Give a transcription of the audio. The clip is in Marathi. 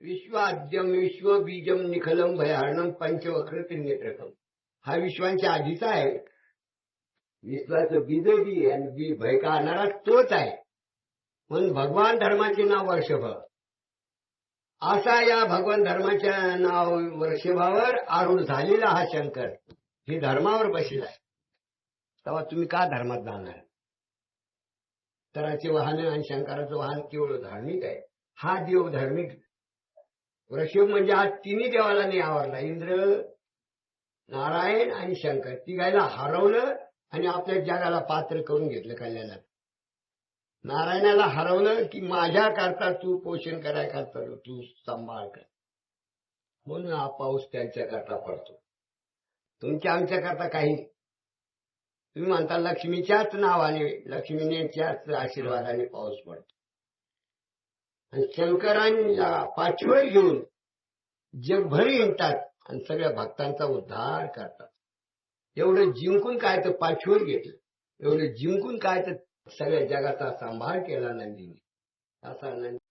विश्वाद्यम विश्वबीजम निखलम भयानम पंचवक्र त्रिनेत्रकम हा विश्वांच्या आधीचा आहे। विश्वाचं बीज बी आणि बी भय काढणारा तोच आहे। म्हणून भगवान धर्माचे नाव वर्षभ। असा या भगवान धर्माच्या नाव वर्षभावर आरूढ झालेला हा शंकर। हे धर्मावर बसलेला आहे। तेव्हा तुम्ही का धर्मात जाणार? तराचे वाहन आणि शंकराचं वाहन केवळ धार्मिक आहे। हा देव धार्मिक वृषभ म्हणजे आज तिन्ही देवाला नाही आवडला इंद्र नारायण आणि शंकर तिघायला हरवलं आणि आपल्या जगाला पात्र करून घेतलं कल्याणात. नारायणाला हरवलं की माझ्या करता तू पोषण कराय करता तू सांभाळ कर. म्हणून हा पाऊस त्यांच्या करता पडतो. तुमच्या आमच्या करता काही तुम्ही म्हणता लक्ष्मीच्याच नावाने लक्ष्मीनेच्याच आशीर्वादाने पाऊस पडतो. आणि शंकरांना पाठीवर घेऊन जगभर हिंडतात आणि सगळ्या भक्तांचा उद्धार करतात. एवढं जिंकून काय तर पाठीवर घेतलं. एवढं जिंकून काय तर सगळ्या जगाचा सांभाळ केला नंदीने. असा नंदी